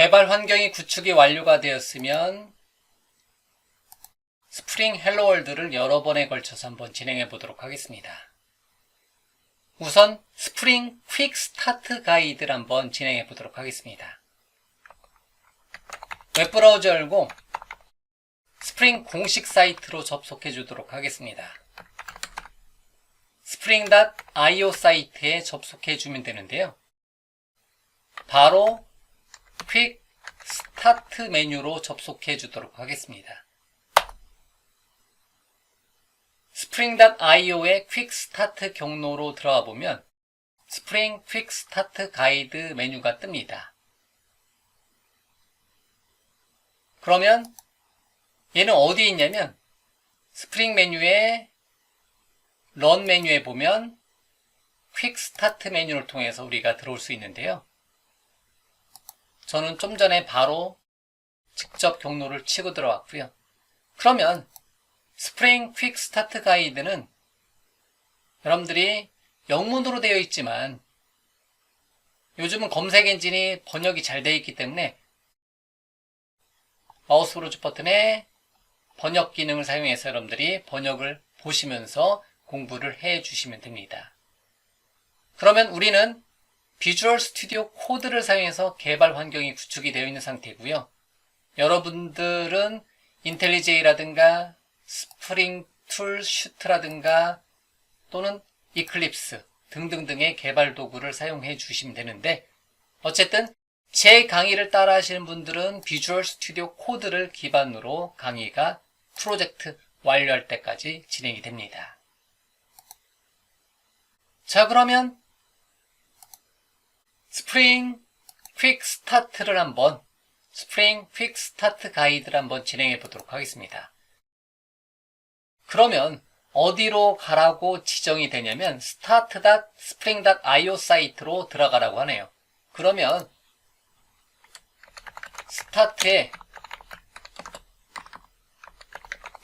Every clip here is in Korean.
개발 환경이 구축이 완료가 되었으면 스프링 헬로월드를 여러 번에 걸쳐서 한번 진행해 보도록 하겠습니다. 우선 스프링 퀵 스타트 가이드를 한번 진행해 보도록 하겠습니다. 웹브라우저 열고 스프링 공식 사이트로 접속해 주도록 하겠습니다. spring.io 사이트에 접속해 주면 되는데요. 바로 퀵 스타트 메뉴로 접속해 주도록 하겠습니다. spring.io의 퀵 스타트 경로로 들어가 보면 스프링 퀵 스타트 가이드 메뉴가 뜹니다. 그러면 얘는 어디에 있냐면 스프링 메뉴에 런 메뉴에 보면 퀵 스타트 메뉴를 통해서 우리가 들어올 수 있는데요. 저는 좀 전에 바로 직접 경로를 치고 들어왔고요. 그러면 스프링 퀵 스타트 가이드는 여러분들이 영문으로 되어 있지만 요즘은 검색 엔진이 번역이 잘 되어 있기 때문에 마우스 오른쪽 버튼에 번역 기능을 사용해서 여러분들이 번역을 보시면서 공부를 해 주시면 됩니다. 그러면 우리는 비주얼 스튜디오 코드를 사용해서 개발 환경이 구축이 되어 있는 상태고요. 여러분들은 인텔리제이라든가 스프링 툴 슈트라든가 또는 이클립스 등등등의 개발 도구를 사용해 주시면 되는데 어쨌든 제 강의를 따라 하시는 분들은 비주얼 스튜디오 코드를 기반으로 강의가 프로젝트 완료할 때까지 진행이 됩니다. 자, 그러면 스프링 퀵 스타트를 한번 스프링 퀵 스타트 가이드를 한번 진행해 보도록 하겠습니다. 그러면 어디로 가라고 지정이 되냐면 start.spring.io 사이트로 들어가라고 하네요. 그러면 스타트에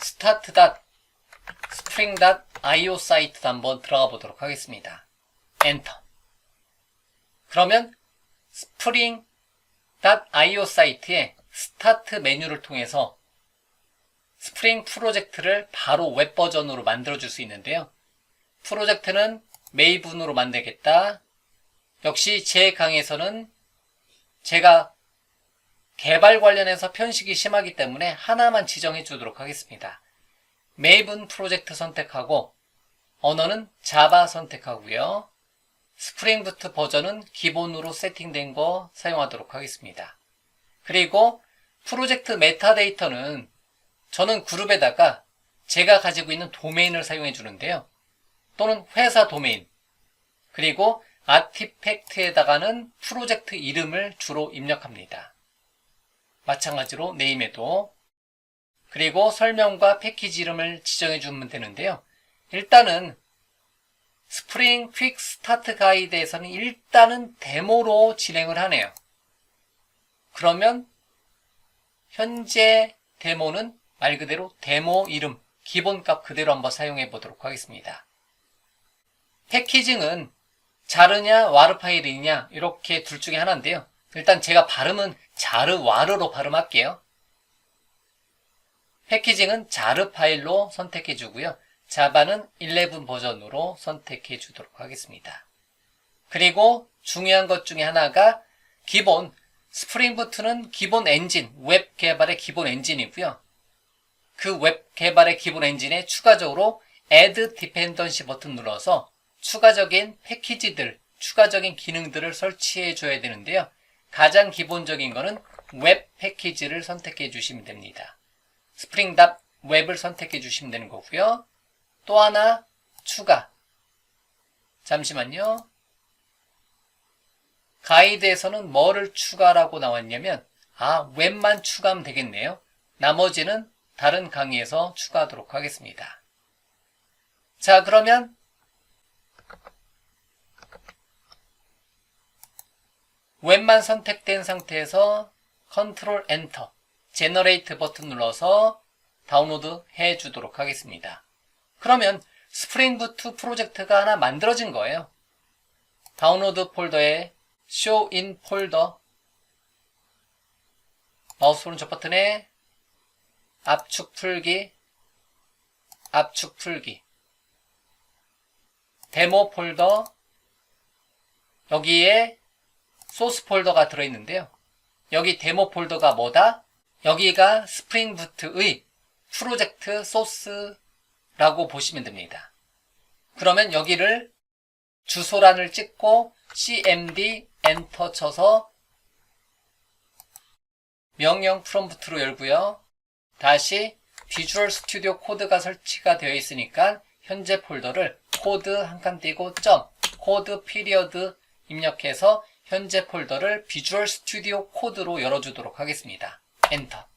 start.spring.io 사이트 한번 들어가 보도록 하겠습니다. 엔터. 그러면 spring.io 사이트에 스타트 메뉴를 통해서 스프링 프로젝트를 바로 웹 버전으로 만들어 줄 수 있는데요. 프로젝트는 메이분으로 만들겠다. 역시 제 강의에서는 제가 개발 관련해서 편식이 심하기 때문에 하나만 지정해 주도록 하겠습니다. 메이븐 프로젝트 선택하고 언어는 자바 선택하고요. 스프링부트 버전은 기본으로 세팅된 거 사용하도록 하겠습니다. 그리고 프로젝트 메타데이터는 저는 그룹에다가 제가 가지고 있는 도메인을 사용해 주는데요. 또는 회사 도메인. 그리고 아티팩트에다가는 프로젝트 이름을 주로 입력합니다. 마찬가지로 네임에도 그리고 설명과 패키지 이름을 지정해 주면 되는데요. 일단은 스프링 퀵 스타트 가이드에서는 일단은 데모로 진행을 하네요. 그러면 현재 데모는 말 그대로 데모 이름 기본값 그대로 한번 사용해 보도록 하겠습니다. 패키징은 자르냐 와르 파일이냐 이렇게 둘 중에 하나인데요. 일단 제가 발음은 자르 와르로 발음할게요. 패키징은 자르 파일로 선택해 주고요. 자바는 11 버전으로 선택해 주도록 하겠습니다. 그리고 중요한 것 중에 하나가 기본 스프링부트는 기본 엔진, 웹 개발의 기본 엔진이고요. 그 웹 개발의 기본 엔진에 추가적으로 add dependency 버튼 눌러서 추가적인 패키지들, 추가적인 기능들을 설치해 줘야 되는데요. 가장 기본적인 거는 웹 패키지를 선택해 주시면 됩니다. 스프링답 웹을 선택해 주시면 되는 거고요. 또 하나 추가. 잠시만요. 가이드에서는 뭐를 추가라고 나왔냐면 아 웹만 추가하면 되겠네요. 나머지는 다른 강의에서 추가하도록 하겠습니다. 자 그러면 웹만 선택된 상태에서 컨트롤 엔터 제너레이트 버튼 눌러서 다운로드 해 주도록 하겠습니다. 그러면 스프링부트 프로젝트가 하나 만들어진 거예요. 다운로드 폴더에 in 폴더 마우스 오른쪽 버튼에 압축 풀기, 압축 풀기, 데모 폴더, 여기에 소스 폴더가 들어있는데요. 여기 데모 폴더가 뭐다? 여기가 스프링부트의 프로젝트 소스 라고 보시면 됩니다. 그러면 여기를 주소란을 찍고 cmd 엔터 쳐서 명령 프롬프트로 열고요. 다시 비주얼 스튜디오 코드가 설치가 되어 있으니까 현재 폴더를 코드 한 칸 띄고 점 코드 피리어드 입력해서 현재 폴더를 비주얼 스튜디오 코드로 열어주도록 하겠습니다. 엔터.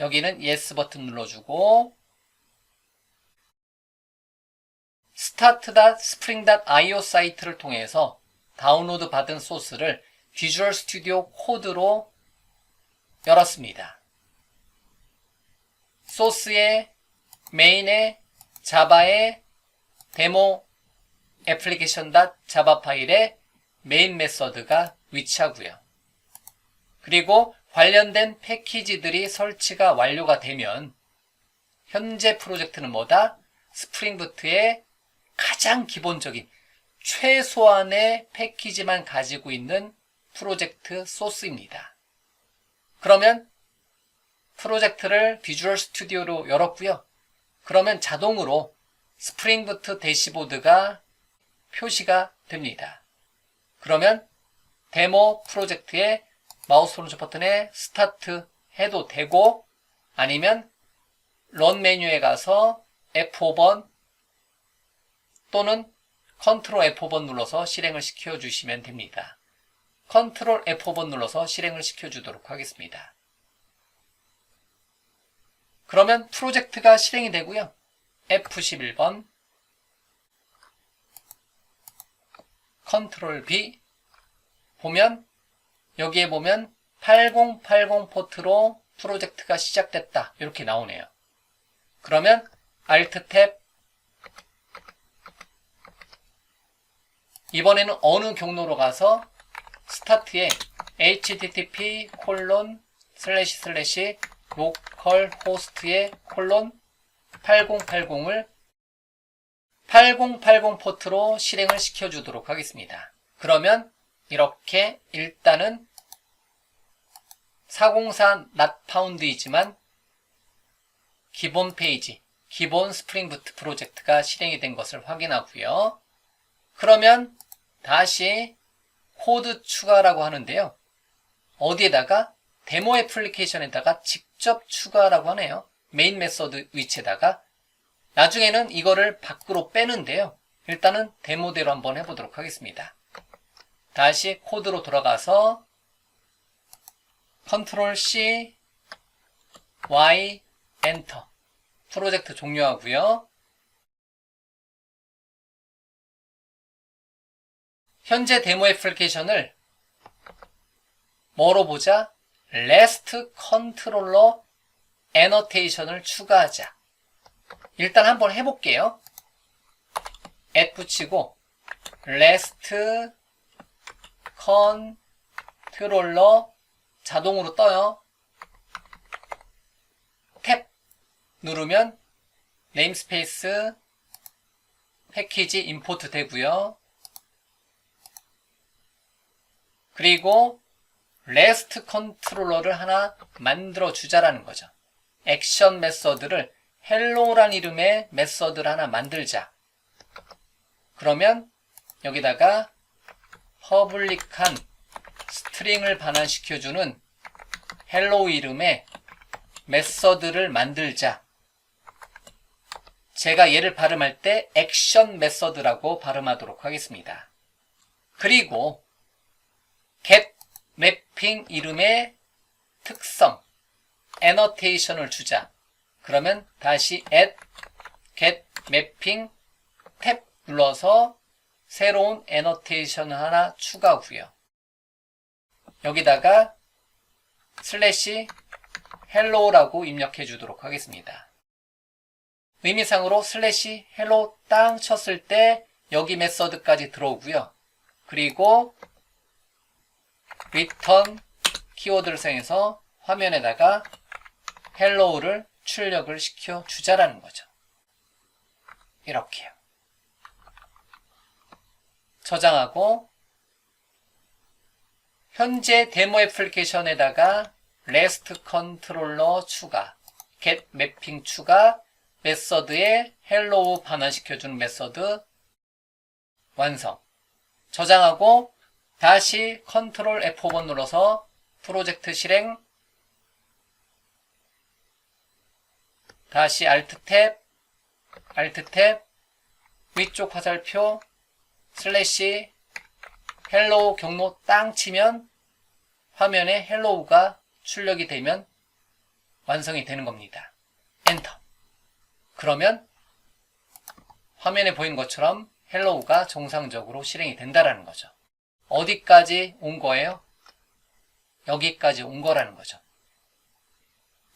여기는 yes 버튼 눌러주고 start.spring.io 사이트를 통해서 다운로드 받은 소스를 비주얼 스튜디오 코드로 열었습니다. 소스의 메인에 자바의 데모 애플리케이션 자바 파일에 메인 메서드가 위치하고요. 그리고 관련된 패키지들이 설치가 완료가 되면 현재 프로젝트는 뭐다? 스프링부트의 가장 기본적인 최소한의 패키지만 가지고 있는 프로젝트 소스입니다. 그러면 프로젝트를 비주얼 스튜디오로 열었고요. 그러면 자동으로 스프링부트 대시보드가 표시가 됩니다. 그러면 데모 프로젝트에 마우스 오른쪽 버튼에 스타트 해도 되고 아니면 런 메뉴에 가서 F5번 또는 컨트롤 F5번 눌러서 실행을 시켜 주시면 됩니다. 컨트롤 F5번 눌러서 실행을 시켜 주도록 하겠습니다. 그러면 프로젝트가 실행이 되고요. F11번 컨트롤 B 보면 여기에 보면 8080 포트로 프로젝트가 시작됐다. 이렇게 나오네요. 그러면 Alt 탭 이번에는 어느 경로로 가서 스타트에 http 콜론 슬래시 슬래시 로컬 호스트의 콜론 8080을 8080 포트로 실행을 시켜주도록 하겠습니다. 그러면 이렇게 일단은 404 not found이지만 기본 페이지, 기본 스프링부트 프로젝트가 실행이 된 것을 확인하고요. 그러면 다시 코드 추가라고 하는데요. 어디에다가 데모 애플리케이션에다가 직접 추가라고 하네요. 메인 메서드 위치에다가 나중에는 이거를 밖으로 빼는데요. 일단은 데모대로 한번 해보도록 하겠습니다. 다시 코드로 돌아가서 컨트롤 C, Y, 엔터. 프로젝트 종료하고요. 현재 데모 애플리케이션을 뭐로 보자? REST 컨트롤러 애너테이션을 추가하자. 일단 한번 해볼게요. at 붙이고 REST 컨트롤러 자동으로 떠요. 탭 누르면 네임스페이스 패키지 임포트 되고요. 그리고 레스트 컨트롤러를 하나 만들어 주자라는 거죠. 액션 메서드를 헬로란 이름의 메서드를 하나 만들자. 그러면 여기다가 퍼블릭한 스트링을 반환시켜주는 헬로 이름의 메서드를 만들자. 제가 얘를 발음할 때 액션 메서드라고 발음하도록 하겠습니다. 그리고 get 맵핑 이름의 특성, annotation을 주자. 그러면 다시 add get mapping 탭 눌러서 새로운 annotation 하나 추가고요. 여기다가 슬래시 hello라고 입력해 주도록 하겠습니다. 의미상으로 슬래시 hello 땅 쳤을 때 여기 메서드까지 들어오고요. 그리고 return 키워드를 사용해서 화면에다가 hello를 출력을 시켜 주자라는 거죠. 이렇게요. 저장하고 현재 데모 애플리케이션에다가 REST 컨트롤러 추가, get 매핑 추가, 메서드에 hello 반환시켜주는 메서드 완성. 저장하고 다시 컨트롤 F5번 눌러서 프로젝트 실행 다시 Alt 탭 Alt 탭 위쪽 화살표 슬래시 헬로우 경로 땅 치면 화면에 헬로우가 출력이 되면 완성이 되는 겁니다. 엔터. 그러면 화면에 보인 것처럼 헬로우가 정상적으로 실행이 된다라는 거죠. 어디까지 온 거예요? 여기까지 온 거라는 거죠.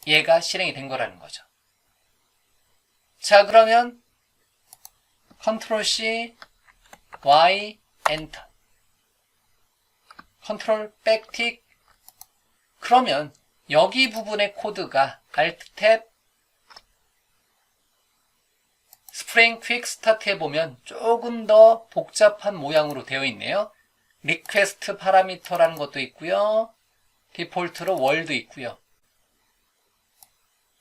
얘가 실행이 된 거라는 거죠. 자, 그러면 컨트롤 C, Y, 엔터. 컨트롤 백틱. 그러면 여기 부분의 코드가 Alt 탭 스프링 퀵 스타트에 보면 조금 더 복잡한 모양으로 되어 있네요. 리퀘스트 파라미터라는 것도 있고요. 디폴트로 월도 있고요.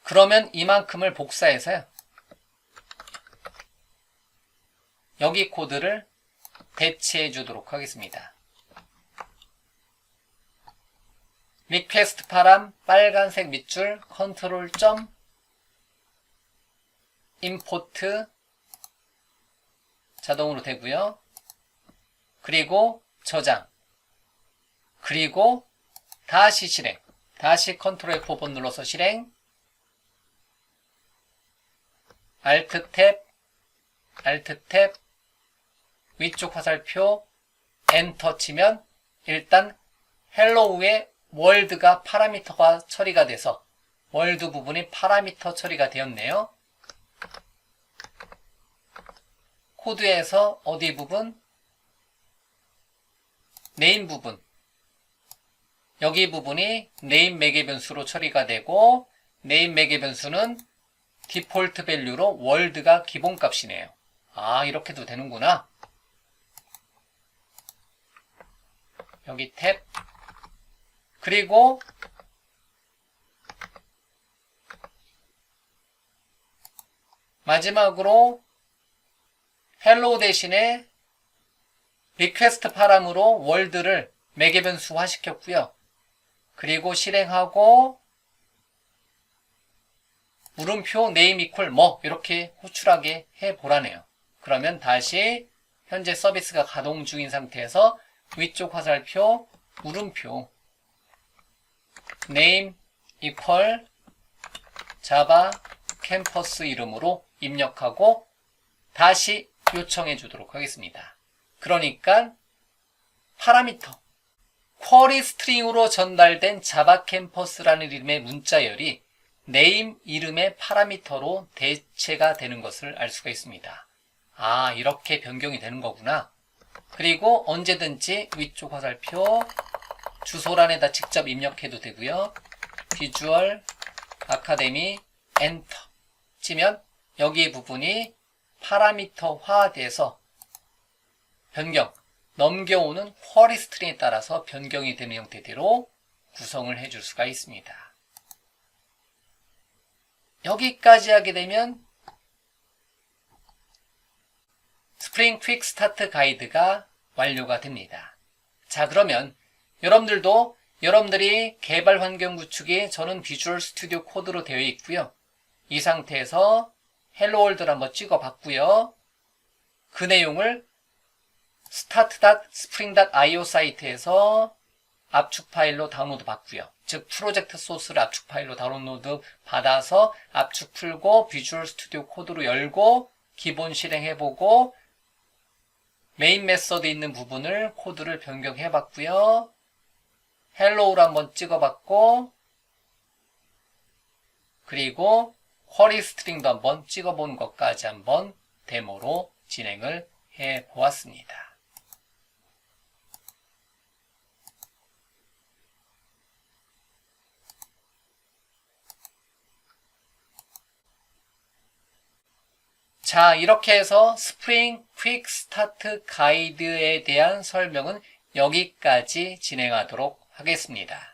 그러면 이만큼을 복사해서요. 여기 코드를 대체해 주도록 하겠습니다. 리퀘스트 파람 빨간색 밑줄 컨트롤 점 임포트 자동으로 되고요. 그리고 저장. 그리고 다시 실행. 다시 컨트롤 F5번 눌러서 실행. Alt 탭 Alt 탭 위쪽 화살표 엔터 치면 일단 헬로우의 월드가 파라미터가 처리가 돼서 월드 부분이 파라미터 처리가 되었네요. 코드에서 어디 부분? 네임 부분. 여기 부분이 네임 매개 변수로 처리가 되고 네임 매개 변수는 디폴트 밸류로 월드가 기본 값이네요. 아, 이렇게도 되는구나. 여기 탭 그리고 마지막으로 헬로 대신에 리퀘스트 파람으로 월드를 매개 변수화 시켰고요. 그리고 실행하고 물음표 네임 이퀄 뭐 이렇게 호출하게 해 보라네요. 그러면 다시 현재 서비스가 가동 중인 상태에서 위쪽 화살표 물음표 name equal java 캠퍼스 이름으로 입력하고 다시 요청해 주도록 하겠습니다. 그러니까 파라미터 쿼리 스트링으로 전달된 자바 캠퍼스라는 이름의 문자열이 네임 이름의 파라미터로 대체가 되는 것을 알 수가 있습니다. 아, 이렇게 변경이 되는 거구나. 그리고 언제든지 위쪽 화살표 주소란에다 직접 입력해도 되고요. 비주얼 아카데미 엔터 치면 여기 부분이 파라미터화 돼서 변경 넘겨오는 쿼리 스트링에 따라서 변경이 되는 형태대로 구성을 해줄 수가 있습니다. 여기까지 하게 되면 스프링 퀵 스타트 가이드가 완료가 됩니다. 자, 그러면 여러분들도 여러분들이 개발 환경 구축이 저는 비주얼 스튜디오 코드로 되어 있고요. 이 상태에서 헬로 월드를 한번 찍어 봤고요. 그 내용을 start.spring.io 사이트에서 압축 파일로 다운로드 받고요. 즉 프로젝트 소스를 압축 파일로 다운로드 받아서 압축 풀고 비주얼 스튜디오 코드로 열고 기본 실행해보고 메인 메서드 있는 부분을 코드를 변경해 봤고요. 헬로우를 한번 찍어봤고 그리고 쿼리 스트링도 한번 찍어본 것까지 한번 데모로 진행을 해 보았습니다. 자 이렇게 해서 스프링 퀵 스타트 가이드에 대한 설명은 여기까지 진행하도록 하겠습니다.